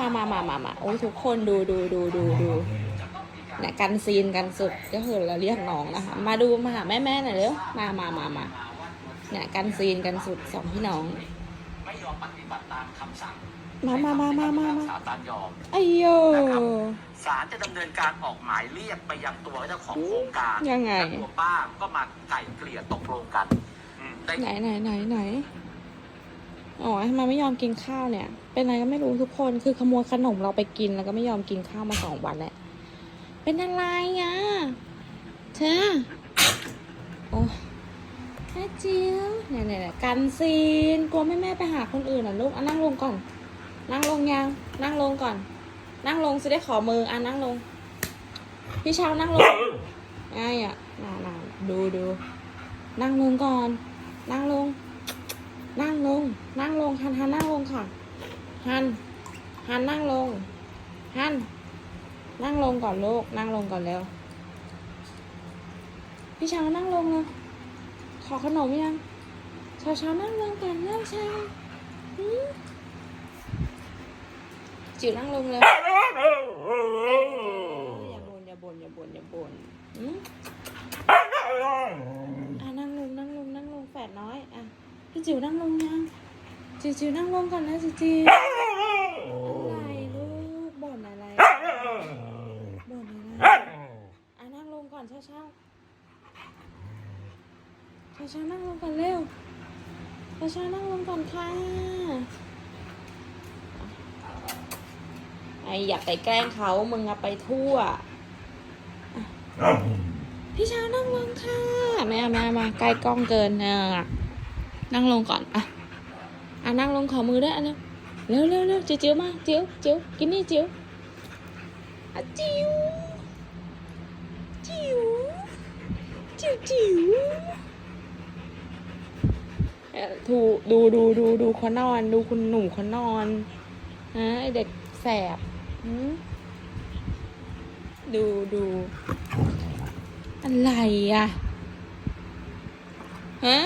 มามามามามาโอ้ยทุกคนดูดูดูดูดูเนี่ยกันซีนกันสุดก็คือเราเรียกน้องนะคะ มาดูมาหาแม่แม่หน่อยเร็วมามามามาเนี่ยกันซีนกันสุดสองพี่น้องไม่ยอมปฏิบัติตามคำสั่งมามามามามามาศาลตานยอมไอ้โยศาลจะดำเนินการออกหมายเรียกไปยังตัวเจ้าของโครงการยังไงและตัวป้าก็มาไกล่เกลี่ยตกลงกันอืมได้ไหนไหนไหนไหน อ๋อทำไมไม่ยอมกินข้าวเนี่ย เป็นอะไรก็ไม่รู้ทุกคน คือขโมยขนมเราไปกินแล้วก็ไม่ยอมกินข้าวมาสองวันแล้ว เป็นอะไรอะ เธอ โอ้แม่จิ๋วเนี่ยเนี่ยเนี่ยกันซีน กลัวแม่แม่ไปหาคนอื่นอะลูกอะนั่งลงก่อน นั่งลงยัง นั่งลงก่อน นั่งลงจะได้ขอมืออะนั่งลง พี่เช้านั่งลงง่ายอะน่าน่าดูดู นั่งลงก่อน นั่งลง นั่งลง นั่ งลงฮันฮันนั่งลงค่ะฮันฮันนั่งลงฮันนั่งลงก่อนลูกนั่งลงก่อนเร็วพี่เช้านั่งลงเลยขอขนมยังเช้าเช้านั่งลงก่อนเร็วเช้าหืมจิ๋วนั่งลงเลยอย่าบ่นอย่าบ่นอย่าบ่นอย่าบ่นหืมอะนั่งลงนั่งลงนั่งลงแฝดน้อยอะพี่จิ๋วนั่งลงยัง จิวจิวนั่งลงก่อนนะจิวจิวอะไรลูกบ่นอะไรบ่นอะไรอะนั่งลงก่อนเช้าเช้าเช้าเช้านั่งลงก่อนเร็วเช้าเช้านั่งลงก่อนค่ะไออยากไปแกล้งเขามึงอะไปทั่วพี่เช้านั่งลงค่ะแม่แม่มาใกล้กล้องเกินเนอะนั่งลงก่อนอะ อะนั่งลงขอมือด้วยอันนี้เร็วเร็วเร็วจิ๋วจิ๋วมาจิ๋วจิ๋วกินนี่จิ๋วอะจิ๋วจิ๋วจิ๋วจิ๋วเอ๋ถูดูดูดูดูเขานอน ดูคุณหนุ่มเขานอนฮะไอเด็กแสบดูดูอะไรอะฮะ